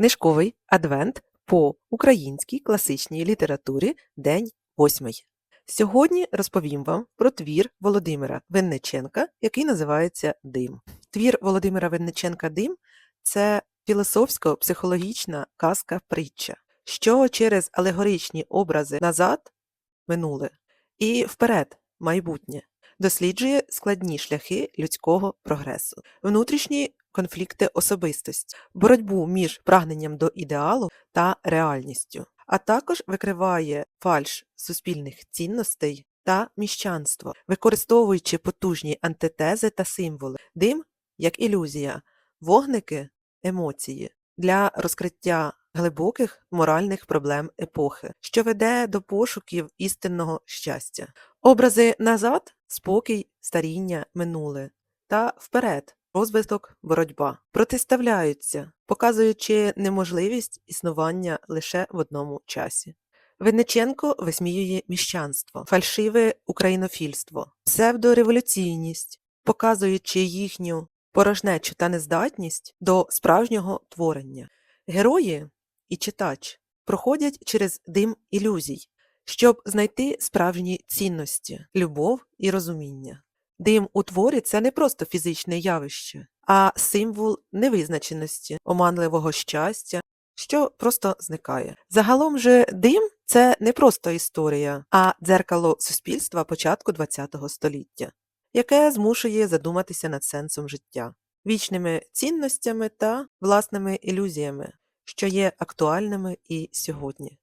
Книжковий адвент по українській класичній літературі День восьмий. Сьогодні розповім вам про твір Володимира Винниченка, який називається Дим. Твір Володимира Винниченка Дим це філософсько-психологічна казка-притча, що через алегоричні образи назад минуле і вперед майбутнє досліджує складні шляхи людського прогресу, внутрішні конфлікти особистості, боротьбу між прагненням до ідеалу та реальністю, а також викриває фальш суспільних цінностей та міщанство, використовуючи потужні антитези та символи, дим як ілюзія, вогники емоції для розкриття глибоких моральних проблем епохи, що веде до пошуків істинного щастя. Образи назад спокій, старіння, минуле та вперед розвиток, боротьба протиставляються, показуючи неможливість існування лише в одному часі. Винниченко висміює міщанство, фальшиве українофільство, псевдореволюційність, показуючи їхню порожнечу та нездатність до справжнього творення. Герої і читач проходять через дим ілюзій, щоб знайти справжні цінності, любов і розуміння. Дим у творі це не просто фізичне явище, а символ невизначеності, оманливого щастя, що просто зникає. Загалом же дим це не просто історія, а дзеркало суспільства початку ХХ століття, яке змушує задуматися над сенсом життя, вічними цінностями та власними ілюзіями, що є актуальними і сьогодні.